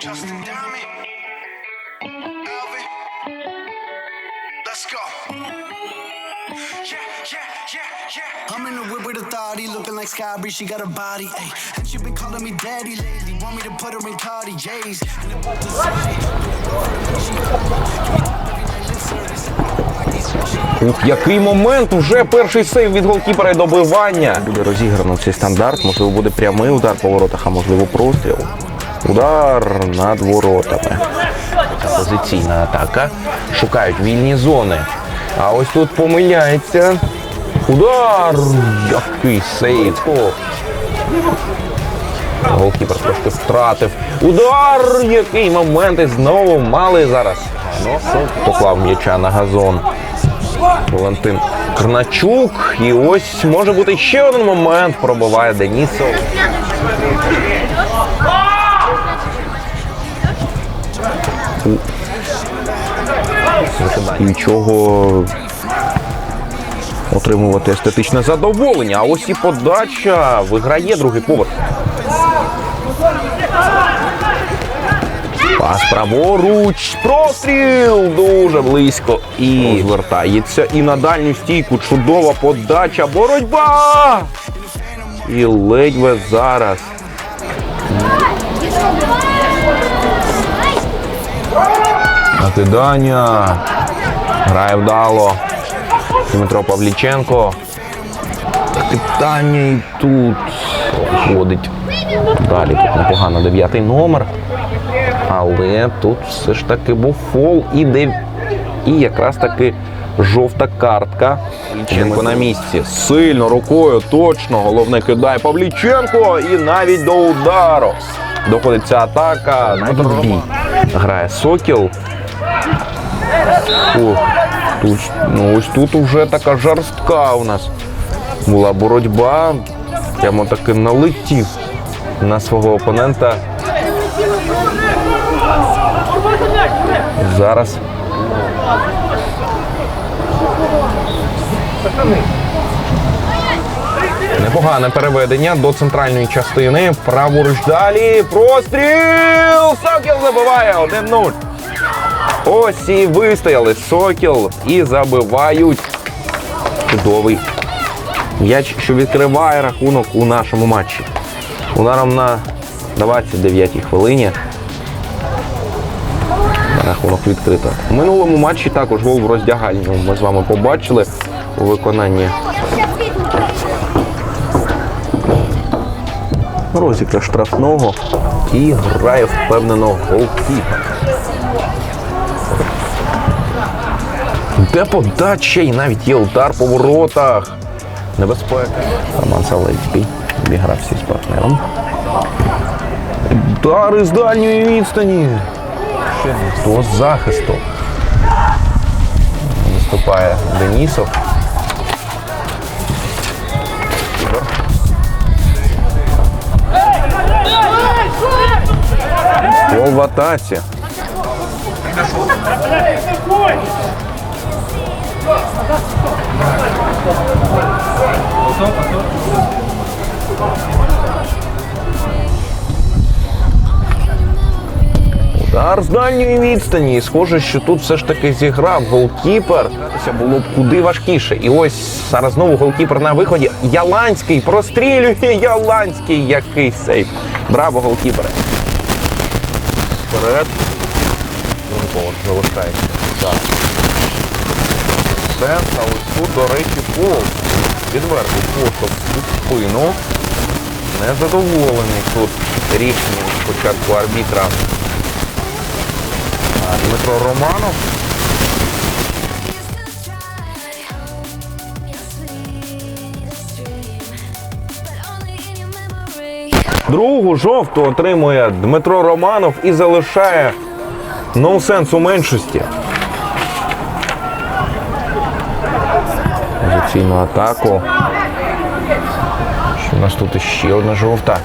Justin Diamond. Alvin. Let's go. Yeah, yeah, yeah, yeah. I'm in the whip with authority, looking like Sky Bree, she got a body, ayy. And she been calling me daddy lately, want me to put her in Cartier's. And the Ух, який момент! Уже перший сейв від голкіпера і добивання. Буде розіграно цей стандарт, можливо, буде прямий удар по воротах, а можливо простріл. Удар над воротами. Позиційна атака. Шукають вільні зони. А ось тут помиляється. Удар! Який сейв! О, Голкіпер трошки втратив. Удар! Який момент! І знову мали зараз. Ну, поклав м'яча на газон. Валентин Крначук. І ось може бути ще один момент. Пробиває Денісов. Нічого отримувати естетичне задоволення. А ось і подача виграє другий поверх. Пас праворуч, простріл дуже близько і звертається. І на дальню стійку чудова подача, боротьба! І ледве зараз. Накидання. Грає вдало. Дмитро Павліченко. Питання і тут входить. Далі тут непогано дев'ятий номер. Але тут все ж таки був фол і дев... і якраз таки жовта картка. Павліченко на місці. Сильно рукою, точно. Головне кидає Павліченко і навіть до удару. Доходить ця атака. Навіть бій. Грає Сокіл. Ох, тут, ну ось тут вже така жорстка у нас була боротьба. Прямо таки налетів на свого опонента. Зараз. Непогане переведення до центральної частини. Праворуч далі. Простріл! Сокіл забиває 1-0. Ось і вистояли Сокіл і забивають чудовий м'яч, що відкриває рахунок у нашому матчі. Ударом на 29-й хвилині. Рахунок відкрито. У минулому матчі також гол в роздягальню. Ми з вами побачили у виконанні розіграш штрафного і грає впевнено голкіпер. Де подача і навіть є удар по воротах. Небезпека. Роман Салецький обігрався з партнером. Удари з дальньої відстані. До захисту. Виступає Денісов. Гол в атаці. Удар з дальньої відстані. І схоже, що тут все ж таки зіграв голкіпер. Це було б куди важкіше. І ось зараз знову голкіпер на виході. Яланський прострілює Яланський. Який сейф. Браво, голкіпере. Вперед. Залишається. Сенс, а тут, до речі, пол. Відвертий поштовх у спину. Незадоволений тут рішенням спочатку арбітра Дмитро Романов. Другу жовту отримує Дмитро Романов і залишає ноусенс у меншості. Позиційну атаку. Що у нас тут ще одна жовта.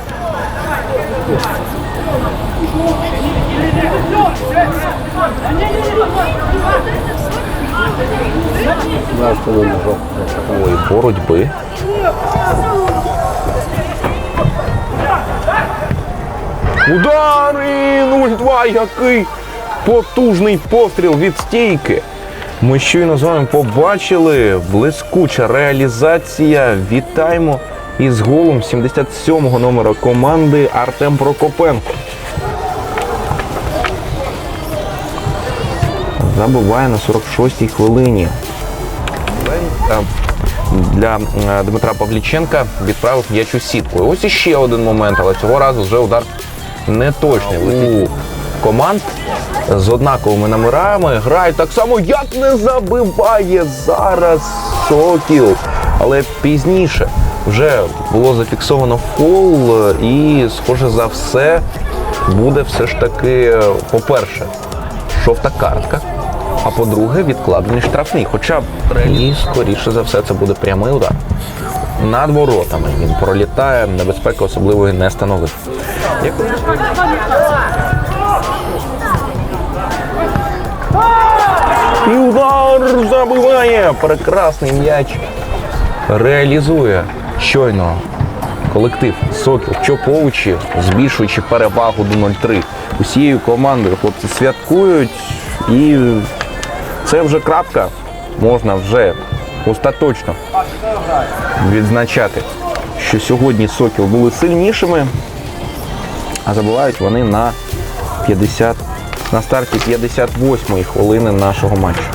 Ой, боротьби. Удар і 0-2. Який потужний постріл від стійки. Ми щойно з вами побачили блискуча реалізація. Вітаємо із голом 77-го номера команди Артем Прокопенко. Забуває на 46-й хвилині. Для Дмитра Павліченка відправив м'яч у сітку. Ось іще один момент, але цього разу вже удар неточний. Команд з однаковими номерами грають так само, як не забиває зараз Сокіл. Але пізніше вже було зафіксовано фол, і, схоже за все, буде все ж таки, по-перше, жовта картка. А по-друге, відкладений штрафний. Хоча і скоріше за все це буде прямий удар. Над воротами він пролітає, небезпеки особливої не становив. І удар забиває. Прекрасний м'яч. Реалізує щойно колектив Сокіл Чоповичі, збільшуючи перевагу до 0-3. Усією командою хлопці святкують і це вже крапка. Можна вже остаточно відзначати, що сьогодні Сокіл були сильнішими, а забувають вони на 50 на старті 58-ї хвилини нашого матчу.